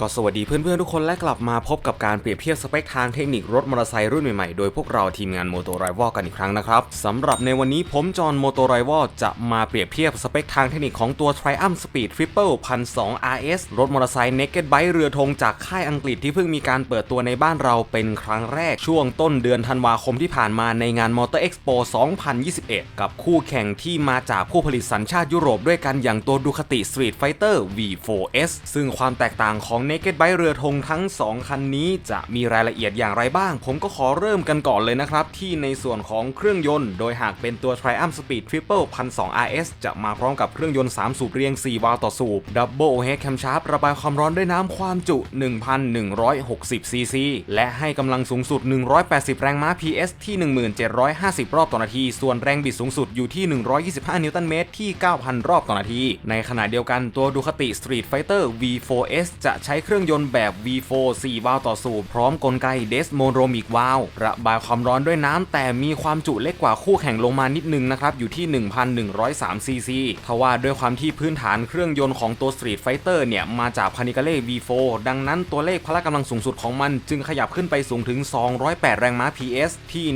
ก็สวัสดีเพื่อนๆทุกคนและกลับมาพบกับการเปรียบเทียบสเปคทางเทคนิครถมอเตอร์ไซค์รุ่นใหม่ๆ โดยพวกเราทีมงาน m o t o r i v a l กันอีกครั้งนะครับสำหรับในวันนี้ผมจอห์น m o t o r i v a l จะมาเปรียบเทียบสเปคทางเทคนิคของตัว Triumph Speed Triple 1,200 RS รถมอเตอร์ไซค์ Naked Bike เรือธงจากค่ายอังกฤษที่เพิ่งมีการเปิดตัวในบ้านเราเป็นครั้งแรกช่วงต้นเดือนธันวาคมที่ผ่านมาในงาน Motor Expo 2021 กับคู่แข่งที่มาจากผู้ผลิตสัญชาติยุโรปด้วยกันอย่างตัว Ducati Street Fighter V4S ซึ่งความแตกต่างของ Naked Bike เรือธงทั้ง 2 คันนี้จะมีรายละเอียดอย่างไรบ้าง ผมก็ขอเริ่มกันก่อนเลยนะครับ ที่ในส่วนของเครื่องยนต์ โดยหากเป็นตัว Triumph Speed Triple 1,200 RS จะมาพร้อมกับเครื่องยนต์ 3 สูบเรียง 4 วาล์วต่อสูบ Double Overhead Camshaft ระบายความร้อนด้วยน้ำความจุ 1,160ซีซีและให้กำลังสูงสุด 180 แรงม้า PS ที่ 1750 รอบต่อนาที ส่วนแรงบิดสูงสุดอยู่ที่ 125 นิวตันเมตรที่ 9,000 รอบต่อนาที ในขณะเดียวกันตัว Ducati Street Fighter V4S จะใช้เครื่องยนต์แบบ V4 4 วาล์วต่อสูบพร้อมกลไก Desmonomic Valve ระบายความร้อนด้วยน้ำแต่มีความจุเล็กกว่าคู่แข่งลงมานิดนึงนะครับ อยู่ที่ 1,103 ซีซีทว่าด้วยความที่พื้นฐานเครื่องยนต์ของตัว Street Fighter เนี่ยมาจาก Panigale V4 ดังนั้นตัวเลขพละกำลังสูงสุดของมัน จึงขยับขึ้นไปสูงถึง 208 แรงม้า PS ที่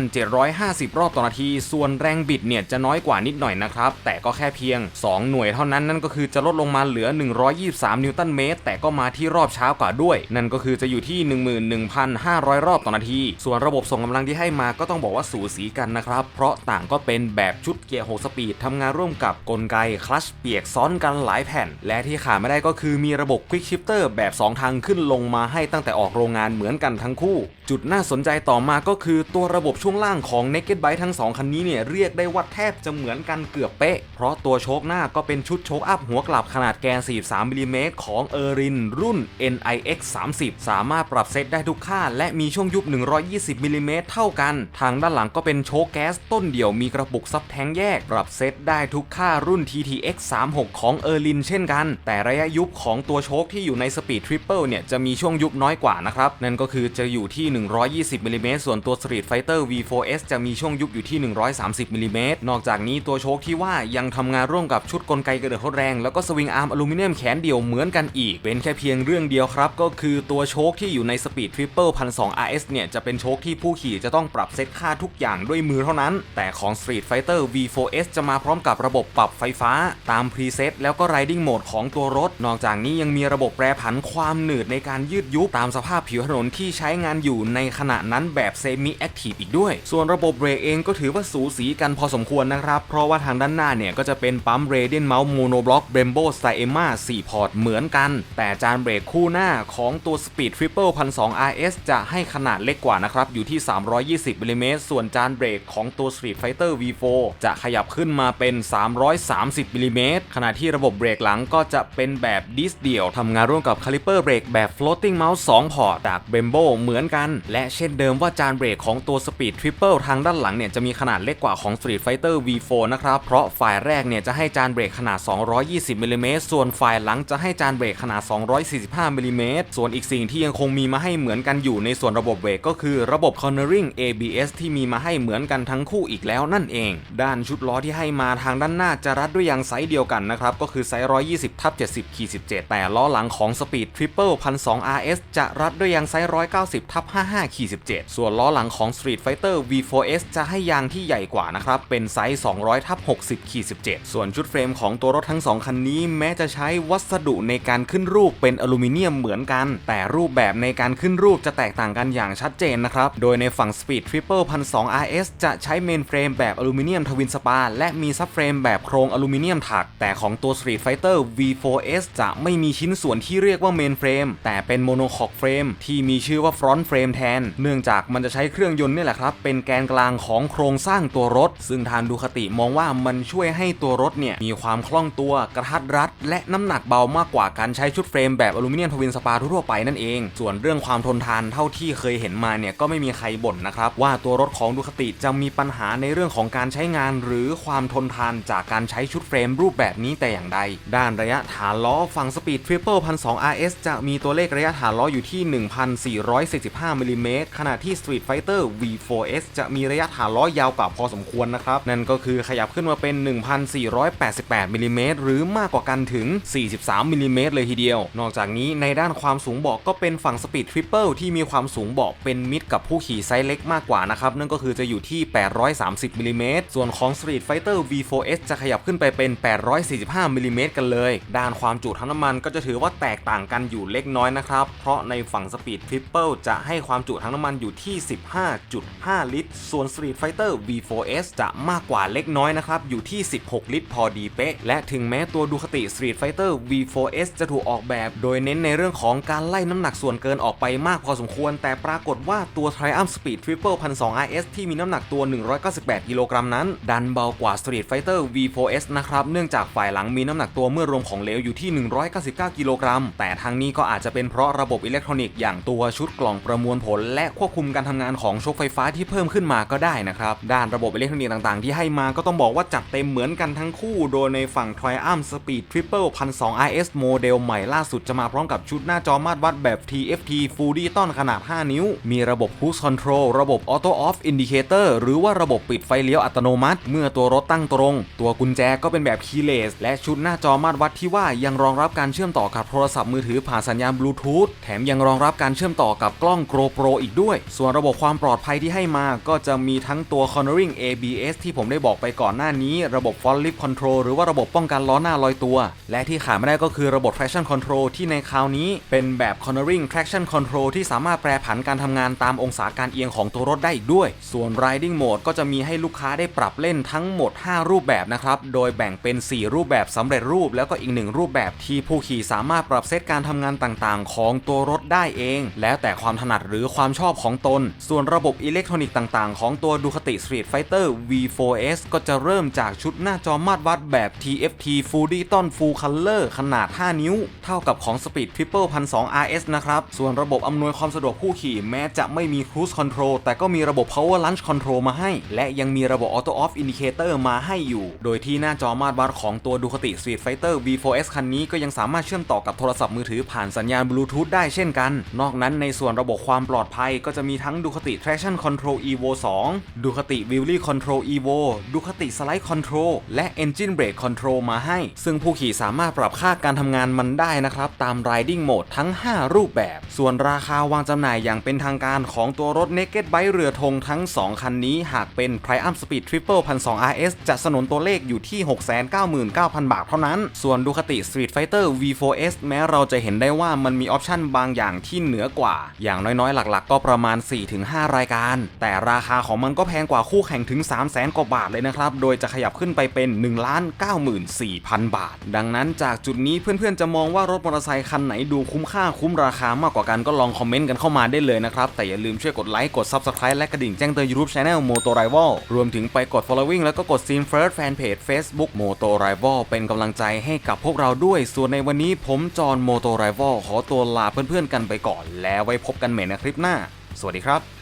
12,750 รอบต่อนาที ส่วนแรงบิดเนี่ยจะน้อยกว่านิดหน่อยนะครับ แต่ก็แค่เพียง 2 หน่วยเท่านั้นนั่นก็คือจะลดลงมาเหลือ 123 นิวตันเมตรแต่ก็มาที่รอบช้ากว่าด้วย นั่นก็คือจะอยู่ที่ 11,500 รอบต่อนาที ส่วนระบบส่งกำลังที่ให้มาก็ต้องบอกว่าสูสีกันนะครับ เพราะต่างก็เป็นแบบชุดเกียร์6สปีดทำงานร่วมกับกลไกคลัชเปียกซ้อนกันหลายแผ่น และที่ขาดไม่ได้ก็คือมีระบบควิกชิปเตอร์แบบ 2 ทางขึ้นลงมาให้ตั้งแต่ออกโรงงานเหมือนกันทั้งคู่ จุดน่าสนใจต่อมาก็คือตัวระบบช่วงล่างของ Naked Bike ทั้ง 2 คันนี้เนี่ยเรียกได้ว่าแทบจะเหมือนกันเกือบเป๊ะ เพราะตัวโชคหน้าก็เป็นชุดโชคอัพหัวกลับขนาดแกน 43มิลลิเมตรของ e r i n รุ่น NIX 30 สามารถปรับเซตได้ทุกค่า และมีช่วงยุบ 120มิลลิเมตรเท่ากัน ทางด้านหลังก็เป็นโชคแก๊สต้นเดี่ยวมีกระปุกซับแทงแยก ปรับเซตได้ทุกค่ารุ่น TTX 36ของ e r i n เช่นกัน แต่ระยะยุบของตัวโชคที่อยู่ใน Speed Triple เนี่ยจะมีช่วงยุบน้อยกว่านะครับนั่นก็คือจะอยู่ที่120มิลลิเมตรส่วนตัว Street Fighter V4S จะมีช่วงยุบอยู่ที่ 130มิลลิเมตรนอกจากนี้ตัวโชคที่ว่ายังทำงานร่วมกับชุดกลไกกระเดื่องทดแรง แล้วก็สวิงอาร์มอลูมิเนียมแขนเดี่ยวเหมือนกันอีก เป็นแค่เพียงเรื่องเดียวครับ ก็คือตัวโชคที่อยู่ใน Speed Triple 1,200 RS เนี่ย จะเป็นโชคที่ผู้ขี่จะต้องปรับเซตค่าทุกอย่างด้วยมือเท่านั้น แต่ของ Street Fighter V4S จะมาพร้อมกับระบบปรับไฟฟ้า ตามพรีเซตแล้วก็ Riding Mode ของตัวรถ นอกจากนี้ยังมีระบบแปรผันความหนืดในการยืดยุบตามสภาพผิวถนนที่ใช้งานอยู่ในขณะนั้นแบบเซมิแอคทีฟอีกด้วย ส่วนระบบเบรกเองก็ถือว่าสูสีกันพอสมควรนะครับ เพราะว่าทางด้านหน้าเนี่ย ก็จะเป็นปั๊มเรเดนเมาส์โมโนบล็อกเบรมโบสไตเอมา4พอร์ตเหมือนกัน แต่จานเบรกคู่หน้าของตัว Speed Triple 1,200 RS จะให้ขนาดเล็กกว่านะครับ อยู่ที่ 320มิลลิเมตรส่วนจานเบรกของตัว Street Fighter V4 จะขยับขึ้นมาเป็น 330มิลลิเมตรขณะที่ระบบเบรกหลังก็จะเป็นแบบดิสเดียวทำงานร่วมกับคาลิเปอร์เบรกแบบ floating mouse 2พอร์ตจาก Brembo เหมือนกันและเช่นเดิมว่าจานเบรกของตัว Speed Triple ทางด้านหลังเนี่ยจะมีขนาดเล็กกว่าของ Street Fighter V4 นะครับ เพราะฝ่ายแรกเนี่ยจะให้จานเบรกขนาด 220มิลลิเมตรส่วนฝ่ายหลังจะให้จานเบรกขนาด 245มิลลิเมตรส่วนอีกสิ่งที่ยังคงมีมาให้เหมือนกันอยู่ในส่วนระบบเบรกก็คือระบบ cornering ABS ที่มีมาให้เหมือนกันทั้งคู่อีกแล้วนั่นเอง ด้านชุดล้อที่ให้มาทางด้านหน้าจะรัดด้วยยางไซส์เดียวกันนะครับ ก็คือไซส์ 120ทับ70ขีด17แต่ล้อหลังของ Speed Triple 1,200 RS จะรัดด้วยยางไซส์ 190ทับ55ขีด17ส่วนล้อหลังของ Street Fighter V4S จะให้ยางที่ใหญ่กว่านะครับ เป็นไซส์ 200ทับ60ขีด17ส่วนชุดเฟรมของตัวรถทั้ง 2 คันนี้แม้จะใช้วัสดุในการขึ้นรูปเป็นอลูมิเนียมเหมือนกัน แต่รูปแบบในการขึ้นรูปจะแตกต่างกันอย่างชัดเจนนะครับ โดยในฝั่ง Speed Triple 1,200 RS จะใช้เมนเฟรมแบบอลูมิเนียมทวินสปาและมีซับเฟรมแบบโครงอลูมิเนียมถัก แต่ของตัว Street Fighter V4S จะไม่มีชิ้นส่วนที่เรียกว่าเมนเฟรมแต่เป็นโมโนคอกเฟรมที่มีชื่อว่าฟรอนต์เฟรมแทน เนื่องจากมันจะใช้เครื่องยนต์นี่แหละครับ เป็นแกนกลางของโครงสร้างตัวรถ ซึ่งทางดูคติมองว่ามันช่วยให้ตัวรถเนี่ยมีความคล่องตัวกระทัดรัด และน้ำหนักเบามากกว่าการใช้ชุดเฟรมแบบอลูมิเนียมทวินสปาทั่วไปนั่นเอง ส่วนเรื่องความทนทานเท่าที่เคยเห็นมาเนี่ยก็ไม่มีใครบ่นนะครับว่าตัวรถของดูคติจะมีปัญหาในเรื่องของการใช้งาน หรือความทนทานจากการใช้ชุดเฟรมรูปแบบนี้แต่อย่างใด ด้านระยะฐานล้อฝั่ง Speed Triple 1,200 RS จะมีตัวเลขระยะฐานล้ออยู่ที่ 1,445มิลิเมตรขณะที่ Street Fighter V4S จะมีระยะฐานล้อยาวกว่าพอสมควรนะครับ นั่นก็คือขยับขึ้นมาเป็น 1,488มิลลิเมตรหรือมากกว่ากันถึง 43มิลลิเมตรเลยทีเดียว นอกจากนี้ในด้านความสูงเบาะก็เป็นฝั่ง Speed Triple ที่มีความสูงเบาะเป็นมิตรกับผู้ขี่ไซส์เล็กมากกว่านะครับ นั่นก็คือจะอยู่ที่ 830มิลลิเมตรส่วนของ Street Fighter V4S จะขยับขึ้นไปเป็น 845มิลลิเมตรกันเลย ด้านความจุทั้งน้ำมันก็จะถือว่าแตกต่างกันอยู่เล็กน้อยนะครับ เพราะในฝั่ง Speed Triple จะให้ความความจุทั้งน้ำมันอยู่ที่ 15.5 ลิตร ส่วน Street Fighter V4S จะมากกว่าเล็กน้อยนะครับ อยู่ที่ 16 ลิตรพอดีเป๊ะ และถึงแม้ตัวดูคติ Street Fighter V4S จะถูกออกแบบ โดยเน้นในเรื่องของการไล่น้ำหนักส่วนเกินออกไปมากพอสมควร แต่ปรากฏว่าตัว Triumph Speed Triple 1200 RS ที่มีน้ำหนักตัว 198 กิโลกรัมนั้น ดันเบากว่า Street Fighter V4S นะครับ เนื่องจากฝ่ายหลังมีน้ำหนักตัวเมื่อรวมของเหลวอยู่ที่ 199 กิโลกรัม แต่ทางนี้ก็อาจจะเป็นเพราะระบบอิเล็กทรอนิกส์อย่างตัวชุดกล่องประมวลผล และควบคุมการทำงานของโชคไฟฟ้าที่เพิ่มขึ้นมาก็ได้นะครับ ด้านระบบอิเล็กทรอนิกส์ต่างๆ ที่ให้มาก็ต้องบอกว่าจัดเต็มเหมือนกันทั้งคู่ โดยในฝั่ง Triumph Speed Triple 1200 RS โมเดลใหม่ล่าสุดจะมาพร้อมกับชุดหน้าจอมาตรวัดแบบ TFT Full Digital ขนาด 5 นิ้ว มีระบบ Cruise Control ระบบ Auto Off Indicator หรือว่าระบบปิดไฟเลี้ยวอัตโนมัติ เมื่อตัวรถตั้งตรง ตัวกุญแจก็เป็นแบบ keyless และชุดหน้าจอมาตรวัดที่ว่ายังรองรับการเชื่อมต่อกับโทรศัพท์มือถือผ่านสัญญาณบลูทูธแถมยังรองรับการเชื่อมต่อกับกล้อง GoPro อีกด้วย ส่วนระบบความปลอดภัยที่ให้มาก็จะมีทั้งตัว Cornering ABS ที่ผมได้บอกไปก่อนหน้านี้ ระบบ Front Lip Control หรือว่าระบบป้องกันล้อหน้าลอยตัว และที่ขาดไม่ได้ก็คือระบบ Traction Control ที่ในคราวนี้เป็นแบบ Cornering Traction Control ที่สามารถแปรผันการทำงานตามองศาการเอียงของตัวรถได้อีกด้วย ส่วน Riding Mode ก็จะมีให้ลูกค้าได้ปรับเล่นทั้งหมด 5 รูปแบบนะครับ โดยแบ่งเป็น 4 รูปแบบสำเร็จรูป แล้วก็อีก 1 รูปแบบที่ผู้ขี่สามารถปรับเซตการทำงานต่างๆ ของตัวรถได้เอง แล้วแต่ความถนัดหรือความชอบของตน ส่วนระบบอิเล็กทรอนิกส์ต่างๆ ของตัวดูคติ Street Fighter V4S ก็จะเริ่มจากชุดหน้าจอมาตรวัดแบบ TFT Full Digital Full Color ขนาด 5 นิ้ว เท่ากับของ Speed Triple 1200 RS นะครับ ส่วนระบบอำนวยความสะดวกผู้ขี่แม้จะไม่มี Cruise Control แต่ก็มีระบบ Power Launch Control มาให้ และยังมีระบบ Auto Off Indicator มาให้อยู่ โดยที่หน้าจอมาตรวัดของตัวดูคติ Street Fighter V4S คันนี้ก็ยังสามารถเชื่อมต่อกับโทรศัพท์มือถือผ่านสัญญาณบลูทูธได้เช่นกัน นอกนั้นในส่วนระบบความปลอดภัยก็จะมีทั้งดูคติ Traction Control Evo 2ดูคติ Wheelie Control Evo ดูคติ Slide Control และ Engine Brake Control มาให้ ซึ่งผู้ขี่สามารถปรับค่าการทำงานมันได้นะครับ ตาม Riding Mode ทั้ง 5 รูปแบบ ส่วนราคาวางจำหน่ายอย่างเป็นทางการของตัวรถ Naked Bike เรือธงทั้ง 2 คันนี้ หากเป็น Triumph Speed Triple 1200 RS จะสนนตัวเลขอยู่ที่ 699,000 บาทเท่านั้น ส่วนดูคติ Street Fighter V4S แม้เราจะเห็นได้ว่ามันมีออปชันบางอย่างที่เหนือกว่า อย่างน้อยๆหลักๆ ก็ประมาณ 4-5 รายการ แต่ราคาของมันก็แพงกว่าคู่แข่งถึง 300,000กว่าบาทเลยนะครับ โดยจะขยับขึ้นไปเป็น 1,94,000 บาท ดังนั้นจากจุดนี้เพื่อนๆจะมองว่ารถมอเตอร์ไซค์คันไหนดูคุ้มค่าคุ้มราคามากกว่ากันก็ลองคอมเมนต์กันเข้ามาได้เลยนะครับ แต่อย่าลืมช่วยกดไลค์กด Subscribe และกระดิ่งแจ้งเตือน YouTube Channel Moto Rival รวมถึงไปกด following แล้วก็กด Scene First Fanpage Facebook Moto Rival เป็นกำลังใจให้กับพวกเราด้วยส่วนในวันนี้ผมจอห์น Moto Rival ขอตัวลาเพื่อนๆกันไปก่อนแล้วไว้พบกันใหม่ในคลิปหน้า สวัสดีครับ